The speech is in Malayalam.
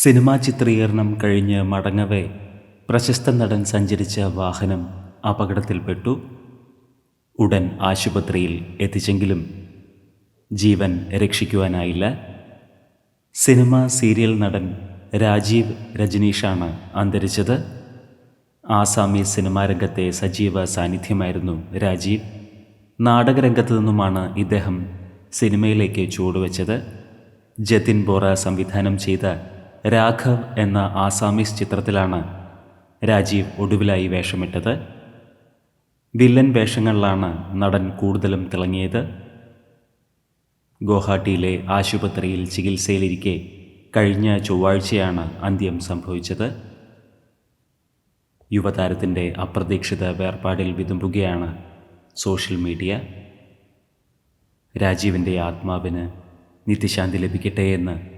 സിനിമാ ചിത്രീകരണം കഴിഞ്ഞ് മടങ്ങവേ പ്രശസ്ത നടൻ സഞ്ചരിച്ച വാഹനം അപകടത്തിൽപ്പെട്ടു. ഉടൻ ആശുപത്രിയിൽ എത്തിച്ചെങ്കിലും ജീവൻ രക്ഷിക്കുവാനായില്ല. സിനിമ സീരിയൽ നടൻ രാജീവ് രജനീഷാണ് അന്തരിച്ചത്. ആസാമി സിനിമാ രംഗത്തെ സജീവ സാന്നിധ്യമായിരുന്നു രാജീവ്. നാടകരംഗത്തു നിന്നുമാണ് ഇദ്ദേഹം സിനിമയിലേക്ക് ചുവടുവെച്ചത്. ജതിൻ ബോറ സംവിധാനം ചെയ്ത രാഘവ് എന്ന ആസാമീസ് ചിത്രത്തിലാണ് രാജീവ് ഒടുവിലായി വേഷമിട്ടത്. വില്ലൻ വേഷങ്ങളിലാണ് നടൻ കൂടുതലും തിളങ്ങിയത്. ഗുവാഹട്ടിയിലെ ആശുപത്രിയിൽ ചികിത്സയിലിരിക്കെ കഴിഞ്ഞ ചൊവ്വാഴ്ചയാണ് അന്ത്യം സംഭവിച്ചത്. യുവതാരത്തിന്റെ അപ്രതീക്ഷിത വേർപാടിൽ വിതുമ്പുകയാണ് സോഷ്യൽ മീഡിയ. രാജീവിന്റെ ആത്മാവിന് നിത്യശാന്തി ലഭിക്കട്ടെ എന്ന്